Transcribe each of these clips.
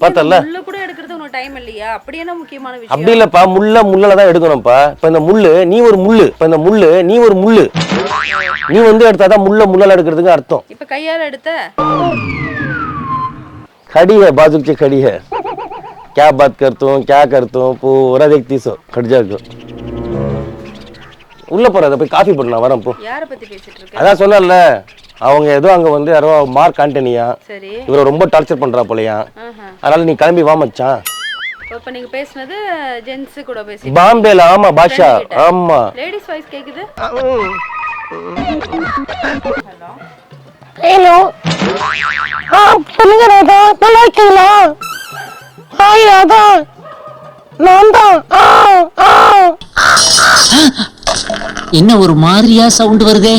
பார்த்தல முள்ளு கூட எடுக்கிறது உனக்கு டைம் இல்லையா அப்படி என்ன முக்கியமான அப்படி விஷயம் இல்லப்பா முள்ள முள்ளால தான் எடுக்கணும்ப்பா இப்ப இந்த முள்ளு நீ ஒரு முள்ளு இப்ப இந்த முள்ளு நீ ஒரு முள்ளு நீ வந்து எடுத்தாதான் முள்ள முள்ளால எடுக்கிறதுக்கு அர்த்தம் இப்ப கையால எடுத்த खड़ी है बाजू से खड़ी है क्या बात करता हूँ क्या करता हूँ पूरा देखती सो खट जाको உள்ள போறத போய் காஃபி போடலாம் வரேன் போ யார பத்தி பேசிட்டு இருக்க அதான் சொன்னேன்ல அவங்க ஏதோ அங்க வந்து யாரோ மார்க் ஆண்டனியா? சரி. இவரை ரொம்ப டார்ச்சர் பண்றா போலயா. அதனால நீ கிளம்பி வா மச்சான். இப்ப நீங்க பேசுனது ஜென்ஸ் கூட பேசி பாம்பேல ஆமா பாஷா ஆமா. லேடிஸ் வாய்ஸ் கேக்குது? ஹலோ. ஹலோ. ஆ சொல்லுங்க ராதா நல்லா இருக்கீங்களா? ஹாய் ராதா. நான் தான். ஆ. ஆ என்ன ஒரு மாதிரியா சவுண்ட் வருதே?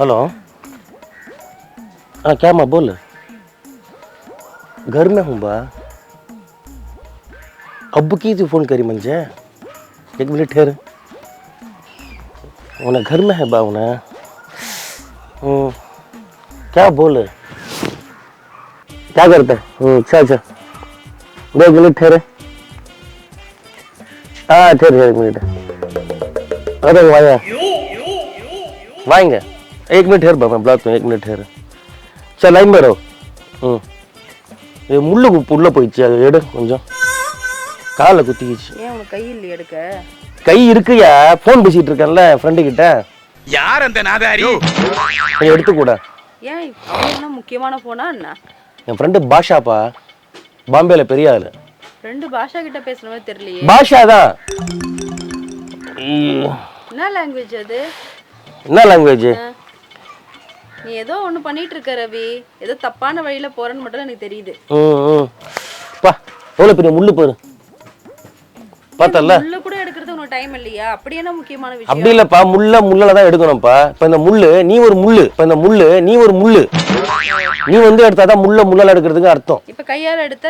हेलो। हाँ क्या माँ, बोल। घर में हूँ बा। अब की तू फ़ोन करी मंजे एक मिनट, ठहर। उन्हें घर में है बा, उन्हें। हम्म। क्या बोल? क्या करते हम्म, अच्छा अच्छा। दो एक मिनट, ठहरे। हाँ ठहर ठहर, एक मिनट। अरे वाया वाएँगे? एक मिनट ठहर बाबा बुलाता हूँ एक मिनट ठहर चल लाइन में रहो ம் இது முள்ளு குப்பு உள்ள போயிடுச்சு அதை எடு கொஞ்சம் காலை குத்திக்கிச்சு ஏன் உனக்கு கை இல்லையா எடுக்க கை இருக்குயா ஃபோன் பேசிட்டு இருக்கேன்ல ஃப்ரெண்டு கிட்ட யார் அந்த நாதாரி கொஞ்சம் எடுத்து கூட ஏன் அவங்க என்ன முக்கியமான போனா என்ன என் ஃப்ரெண்டு பாஷாப்பா பாம்பேல பெரிய ஆளு ரெண்டு பாஷா கிட்ட பேசுற மாதிரி தெரியலையே பாஷா தான் என்ன லாங்குவேஜ் அது என்ன லாங்குவேஜ் நீ ஏதோ ஒண்ணு பண்ணிட்டு இருக்க ரவி. ஏதோ தப்பான வழியில போறேன்னு மட்டும் எனக்கு தெரியுது. பா எவ்வளோ பெரிய முள்ளு பாரு பார்த்தல? முள்ளு கூட எடுக்கிறது உனக்கு டைம் இல்லையா? அப்படி என்ன முக்கியமான அப்படி விஷயம் இல்லப்பா முள்ள முள்ளால தான் எடுக்கணும்ப்பா. இப்ப இந்த முள்ளு நீ ஒரு முள்ளு. இப்ப இந்த முள்ளு நீ ஒரு முள்ளு. நீ வந்து எடுத்தாதான் முள்ள முள்ளால எடுக்கிறதுக்கு அர்த்தம். இப்ப கையால எடுத்த?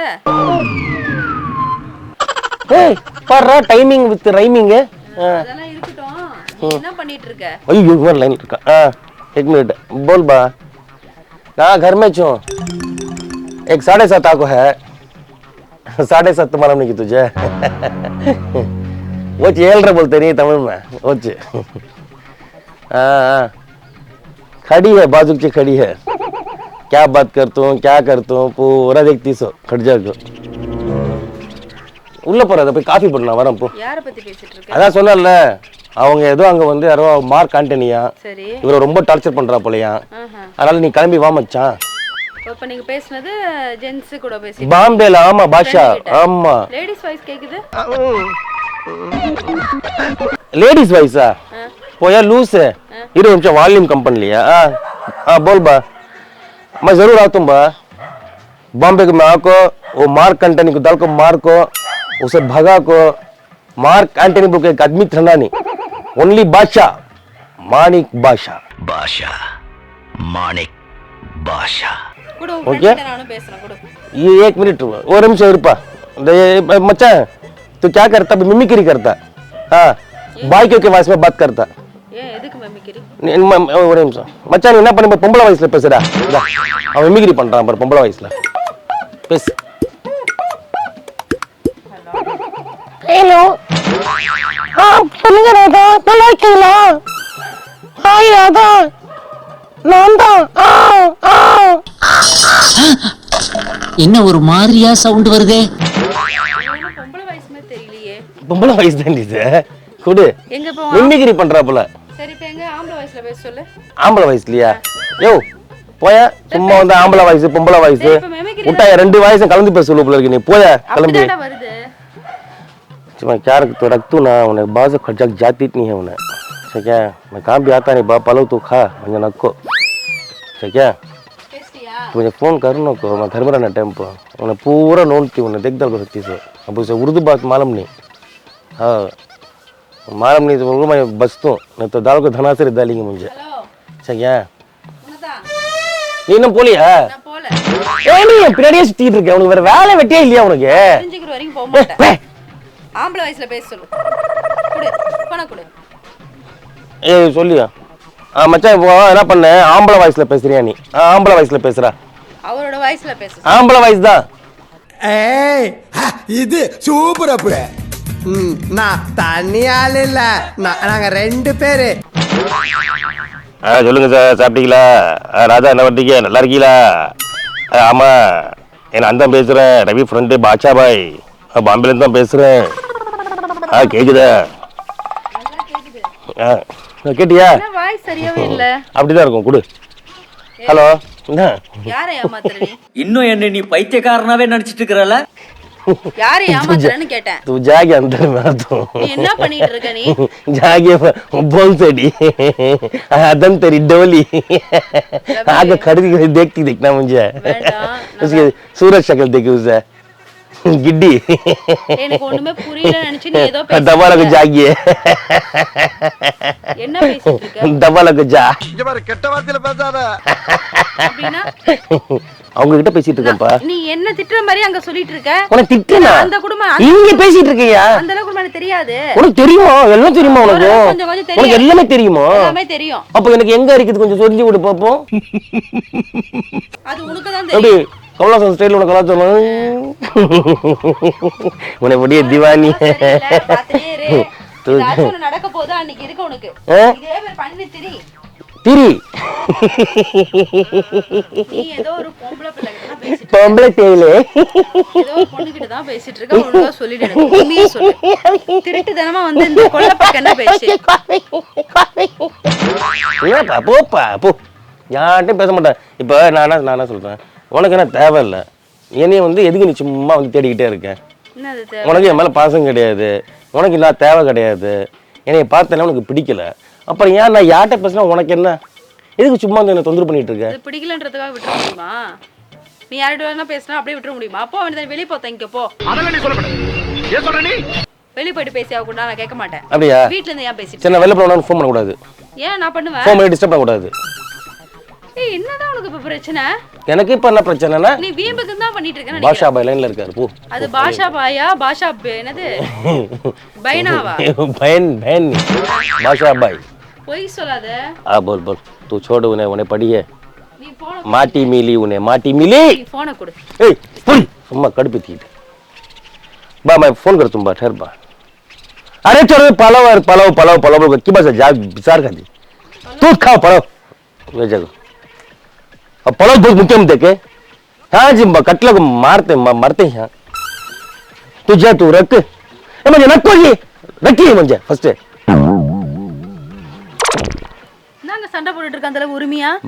ஏய் பாடுறா டைமிங் வித் ரைமிங் அதெல்லாம் இருக்கட்டும். நீ என்ன பண்ணிட்டு இருக்க ஐயோ இவன் லைன் இருக்கா. एक मिनट बोल बा कहाँ घर में छो एक साढ़े सात आको है साढ़े सात मालूम नहीं कि तुझे वो चेल रहे बोलते नहीं तमिल में वो चे हाँ हाँ खड़ी है बाजू से खड़ी है क्या बात करता हूँ क्या करता हूँ पूरा देखती सो खट जाको உள்ள போறத போய் காஃபி போடலாம் வரேன் போ யார பத்தி பேசிட்டு இருக்க அதான் சொன்னேன்ல அவங்க ஏதோ அங்க வந்து யாரோ மார்க் ஆண்டனியா சரி இவரை ரொம்ப டார்ச்சர் பண்றா போலயா ஆஹா. அதனால நீ கிளம்பி வா மச்சான் இப்ப நீங்க பேசுனது ஜென்ஸ் கூட பேசி பாம்பேல ஆமா பாஷா ஆமா லேடிஸ் வாய்ஸ் கேக்குது लेडीज वाइसा पोया लूस है इधर उनका वॉल्यूम कम पन लिया हाँ हाँ बोल बा मैं जरूर आता हूँ बा बॉम्बे को मैं आको वो मार्क एंटनी को दल को मार को उसे भगा को मार्क एंटनी बुक एक आदमी ठंडा नहीं ओनली बादशाह मानिक बादशाह பாஷா மாணிக் பாஷா கூட உன் Okay. friend கிட்ட நானும் பேசுறேன் கூட ये एक मिनट रुको, और निमिषम रुपा मचा तू क्या करता मिमिक्री करता हाँ बाइक के वाइस में बात करता ஏன் எதுக்கு மெமிக்கிறி நீ- ம- ம- ஒரு நிமிஷம் மச்சான் நீ என்ன பண்ண பொம்பளை வயசுல பேசுடா இந்தா, அவன் மிமிக்ரி பண்றான் பாரு பொம்பளை வயசுல பேசு ஹலோ ஆ சொல்லுங்க ராதா நல்லா இருக்கீங்களா ஹாய் ராதா நான் தான். ஆ ஆ. என்ன ஒரு மாதிரியா சவுண்ட் வருதே? என்ன பொம்பளை வயசு மாதிரி தெரியலையே. பொம்பளை வயசு தான் இது. கொடு. எங்க இப்போ மிமிக்ரி பண்றாப்புல. சரி இப்ப எங்க ஆம்பளை வயசுல பேச சொல்லு. ஆம்பளை வயசுலயா? யோ போயா. சும்மா வந்து ஆம்பளை வயசு பொம்பளை வயசு. சரி, இப்ப mimicry முட்டாய ரெண்டு வயசும் கலந்து பேச போல இருக்கு. நீ போயா கிளம்பி. அப்படிதான்டா வருது. मैं क्या रख तो रख तू ना उन्हें बाज खर्चा जाती नहीं है उन्हें ठीक है मैं काम भी आता नहीं बाप पालो तू खा मुझे नको ठीक है பேசுறியா तो मुझे फोन करना को मैं घर में रहना टाइम पर उन्हें पूरा नोटती उन्हें देख दल सकती से अब उसे उर्दू बात मालूम नहीं हाँ मालूम नहीं तो उनको मैं बचता हूँ नहीं तो दाल को धनासरी डालेंगे मुझे ஹலோ ठीक है உனதான் நீ இன்னும் போலியா நான் போல ஏய் நீ என் பின்னாடியே சுத்திட்டு இருக்க உனக்கு வேற வேலை வெட்டியே இல்லையா உனக்கு ஆம்பளை வயசுல பேச சொல்லு. கொடு. போன கொடு. ஏய் சொல்லியா ஆ மச்சான் இப்போ என்ன பண்ண? ஆம்பளை வாய்ஸ்ல பேசுறியா நீ? ஆ, ஆம்பளை வாய்ஸ்ல பேசுறா. அவரோட வயசுல பேச. ஆம்பளை வாய்ஸ் தான். ஏய் ஹ, இது சூப்பர் அப்பு ம், நான் தனி ஆள் இல்ல. நான்- நாங்க ரெண்டு பேரு. ஆ சொல்லுங்க சார். சாப்பிட்டீங்களா? ஆ, ராஜா என்ன பண்றீங்க? நல்லா இருக்கீங்களா? ஆ, ஆமா. நான் அந்த பேசுறேன் ரவி ஃப்ரெண்டு பாட்சா பாய். ஆ, பாம்பேலேருந்து தான் பேசுறேன். ஆ கேக்குதா ஆ ஆ, கேட்டியா வாய்ஸ் சரியாவே இல்ல அப்படிதான் இருக்கும் கொடு ஹலோ என்ன யாரை ஏமாத்துற நீ இன்னும் என்ன நீ பைத்தியக்காரனாவே நடிச்சிட்டு இருக்கிறல யாரை ஏமாத்துறன்னு கேட்டேன் तू जाके अंदर में आ तू நீ என்ன பண்ணிட்டு இருக்க நீ जाके बोल सेडी अदम तेरी डोली आगे खड़ी खड़ी देखती देखना मुझे வேண்டாம், उसकी सूरज शक्ल देखी उसे கிட்டி. எனக்கு தபாலக்கு ஜாகி தபாலக்கு ஜா. கெட்ட வார்த்தையில பேசாத. அவங்க கிட்ட பேசிட்டு இருக்கேன்ப்பா. நீ என்ன திட்டுற மாதிரி அங்க சொல்லிட்டு இருக்க? உனக்கு திட்டுனா? அந்த குடும்பம் நீங்க பேசிட்டு இருக்கியா? அந்த அளவுக்கு எனக்கு தெரியாது. உனக்கு தெரியுமா? எல்லாம் தெரியுமா உனக்கு? உனக்கு எல்லாமே தெரியுமா? எல்லாமே தெரியும். அப்ப எனக்கு எங்க இருக்குது? கொஞ்சம் சொல்லி விடு பாப்போம். அது உனக்கு தான் தெரியும். கமலாசன் ஸ்டைல் உனக்கு கலாச்சாரம் உன்னை படிய திவானி நடக்க போது அன்னைக்கு? இருக்கு உனக்கு. பண்ணி திரி. பொம்பளை தேயிலே. பேசிட்டு இருக்க. ஒழுங்கா சொல்லிடு எனக்கு. உண்மையை சொல்லு. திருட்டுத்தனமா வந்து இந்த கொல்லை பக்கம் ஏப்பா போப்பா போ. யார்ட்டையும் பேச மாட்டேன். இப்போ நான் நான் சொல்றேன்? உனக்கு என்ன தேவையில்லை? என்னைய வந்து எதுக்கு நீ சும்மா வந்து தேடிக்கிட்டே இருக்க? என்னது தேவை? உனக்கு என் மேலே பாசம் கிடையாது. உனக்கு நான் தேவை கிடையாது. என்னைய பார்த்தேன்னா உனக்கு பிடிக்கல. அப்புறம் ஏன் நான் யார்கிட்ட பேசினா உனக்கு என்ன? எதுக்கு சும்மா வந்து என்ன தொந்தரவு பண்ணிட்டு இருக்க? பிடிக்கலன்றதுக்காக விட்டுற முடியுமா? நீ யார்கிட்ட வேணா பேசினா அப்படியே விட்டுற முடியுமா? அப்போ வேண்டியது வெளியே போ தங்கிக்க போ. அதெல்லாம் நீ சொல்லக்கூடாது. ஏன் சொல்ற நீ? வெளியே போயிட்டு பேசி ஆகக்கூடா நான் கேட்க மாட்டேன். அப்படியா? வீட்ல இருந்து ஏன் பேசிட்டு சரி நான் வெளில போனோன்னு ஃபோன் பண்ணக்கூடாது. ஏன் நான் பண்ணுவேன்? ஃபோன் பண்ணி டிஸ்டர்ப் பண்ணக்கூடாது. ஏய் என்னதான் உனக்கு இப்ப பிரச்சனை? எனக்கு இப்போ என்ன பிரச்சனைனா நீ வீம்புக்கு தான் பண்ணிட்டு இருக்கேன்னு பாஷா நினைக்கிறேன். பாய் லைன்ல இருக்காரு போ அது பாஷா பாயா பாஷா பே- என்னது பைனாவா बहन बहन बादशाह भाई பொய் சொல்லாத आ बोल बोल तू छोड़ उन्हें उन्हें पढ़िए நீ போன माटी मिली उन्हें माटी मिली நீ போனை கொடு ए पुल सुम्मा कड़पी थी बा मैं फोन कर तुम बा ठहर बा अरे चलो पलाव यार पलाव पलाव पलाव बोल की बस जा विचार कर दी तू खाओ पलाव वे जगह పొలం తూకు ముఖ్యం తెకే ಹಾಜಿ ಕಟ್ಲಾಗ ಮಾರ್ತೆ ಮರ್ತೆ ಹ್ಯಾ ತುಜಾ ತು ರಕ್ ಏ ಮಂಜೆ ನಕ್ಕೋಗಿ ರಕ್ಕಿ ಮಂಜೆ ಫಸ್ಟ್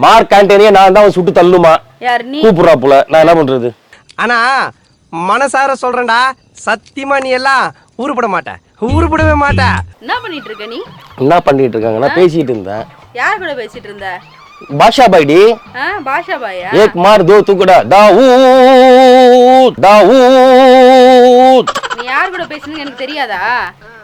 மார்க் ஆண்டனியா நான் தான் சுட்டு தள்ளுமா யார் நீ போல நான் என்ன பண்றது ஆனா மனசார சொல்றேன்டா. சத்தியமா நீ எல்லாம் ஊருபட மாட்டேன் ஊருபடவே மாட்டேன் என்ன பண்ணிட்டு இருக்க நீ? என்ன பண்ணிட்டு இருக்காங்க? பேசிட்டு இருந்த பேசிட்டு இருந்தேன் பாஷா பாய் டி ஏக் மார் தோ தூக்குடா தாவூத் தாவூத் யார் கூட பேசுனீங்க எனக்கு தெரியாதா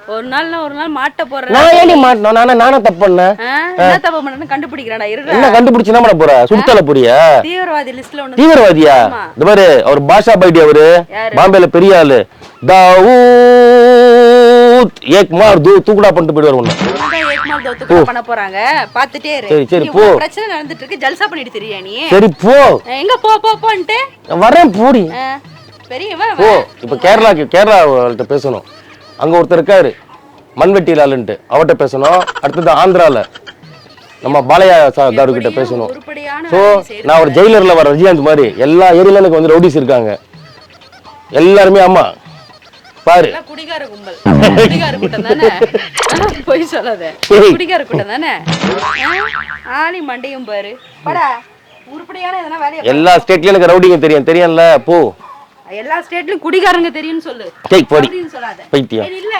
ஒரு நாள் ஒரு நாள் மாட்ட போறேன் நான் ஏடி மாட்டணும் நானே நானே தப்பு பண்ணேன் என்ன தப்பு பண்ணேன்னு கண்டுபிடிக்கிறடா இரு என்ன கண்டுபிடிச்சு என்ன பண்ண போற சுடுதல புரிய தீவிரவாதி லிஸ்ட்ல ஒன்னு தீவிரவாதியா இந்த பாரு அவர் பாஷா பைடி அவரு பாம்பேல பெரிய ஆளு தாவூத் ஏக் மார் தோ தூக்குடா பண்ணிட்டு போயிடுவார் தௌத்துக்கு பண்ண போறாங்க. பாத்துட்டே சரி, சரி, போ. பிரச்சனை நடந்துட்டு இருக்கு ஜல்சா பண்ணிட்டு தெரியா நீ? சரி போ. எங்க போ போ போன்ட்டு? வரேன் போடி. பெரியவன் அவன். இப்ப கேரளாக்கு கேரளாட்ட பேசணும். அங்க ஒருத்தர் இருக்காரு. மண்வெட்டி லாலுன்ட்டு அவர்கிட்ட பேசணும். அடுத்தது ஆந்திரால. நம்ம பாலையா சார் கிட்ட பேசணும். ஸோ. நான் ஒரு ஜெயிலர்ல வர ரஜினிகாந்த் மாதிரி எல்லா ஏரியால எனக்கு வந்து ரவுடிஸ் இருக்காங்க. எல்லாருமே ஆமா பாரு. குடிகார கும்பல். குடிகார கூட்டம் தானே? பொய் சொல்லாத. ஏய். குடிகார கூட்டம் தானே? ஆ, ஆளி மண்டையும் பாரு. படா உருப்படியான எதனா வேலையை. எல்லா ஸ்டேட்லயும் எனக்கு ரவுடிங்க தெரியும். தெரியும்ல? போ. எல்லா ஸ்டேட்லயும் குடிகாரங்க தெரியும்னு சொல்லு. டேய் போடி. சொல்லாத. பைத்தியம். இல்ல.